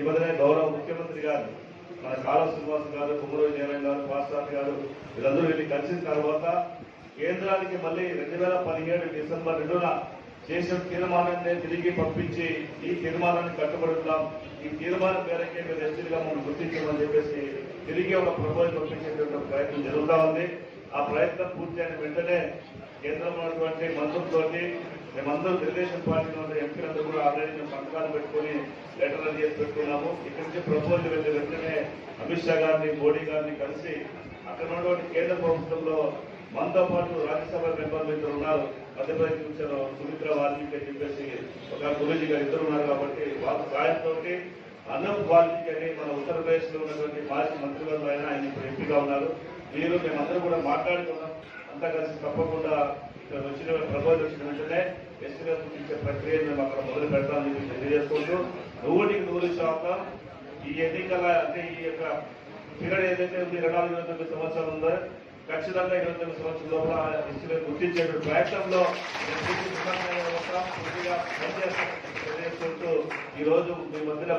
ఈ మధ్యనే గౌరవ ముఖ్యమంత్రి గారు. మన కాళ శ్రీనివాస్ గారు కుమ్మరోజు జయరాం గారు పాస్వామి గారు వీళ్ళందరూ వెళ్ళి కలిసిన తర్వాత కేంద్రానికి మళ్ళీ రెండు వేల పదిహేడు డిసెంబర్ రెండున చేసిన తీర్మానాన్ని తిరిగి పంపించి ఈ తీర్మానాన్ని కట్టుబడుతున్నాం. ఈ తీర్మానం మేరకే మీరు ఎస్టీగా మనం గుర్తించమని చెప్పేసి తిరిగి ఒక ప్రపోజల్ పంపించేటువంటి ప్రయత్నం జరుగుతూ ఉంది. ఆ ప్రయత్నం పూర్తి అయిన వెంటనే కేంద్రంలో ఉన్నటువంటి మంత్రులతో మేమందరం తెలుగుదేశం పార్టీ ఉన్న ఎంపీలందరూ కూడా ఆల్రెడీ మేము సంతకాలు పెట్టుకుని లెటర్లు చేసి పెట్టుకున్నాము. ఇక్కడి నుంచి ప్రపోజల్ వెళ్ళిన వెంటనే అమిత్ షా గారిని మోడీ గారిని కలిసి అక్కడ ఉన్నటువంటి కేంద్ర ప్రభుత్వంలో మనతో పాటు రాజ్యసభ మెంబర్లు ఇద్దరు ఉన్నారు. మధ్యప్రదేశ్ నుంచి సుమిత్ర వాల్మీకి అని చెప్పేసి ఒక గురూజీ గారు ఇద్దరు ఉన్నారు కాబట్టి వాళ్ళ సాయంతో అన్నం వాల్మీకి అని మన ఉత్తరప్రదేశ్లో ఉన్నటువంటి మాజీ మంత్రివర్గం ఆయన ఆయన ఇప్పుడు ఎంపీగా ఉన్నారు. మీరు మేమందరూ కూడా మాట్లాడుకున్నాం. అంతా కలిసి తప్పకుండా ఇక్కడ వచ్చిన ప్రపోజల్ వచ్చిన వెంటనే ఎస్టీగా గుర్తించే ప్రక్రియ మేము అక్కడ మొదలు పెడతామని చెప్పి తెలియజేసుకుంటూ నూటికి నూరు శాతం ఈ ఎన్నికల అంటే ఈ యొక్క పీరియడ్ ఏదైతే ఉంది రెండు వందల ఇరవై తొమ్మిది సంవత్సరాలు ఉందో ఖచ్చితంగా ఇరవై తొమ్మిది సంవత్సరాల లోపల ఎస్టీలను గుర్తించే ప్రయత్నంలో పూర్తిగా తెలియజేసుకుంటూ ఈరోజు మీ మధ్యలో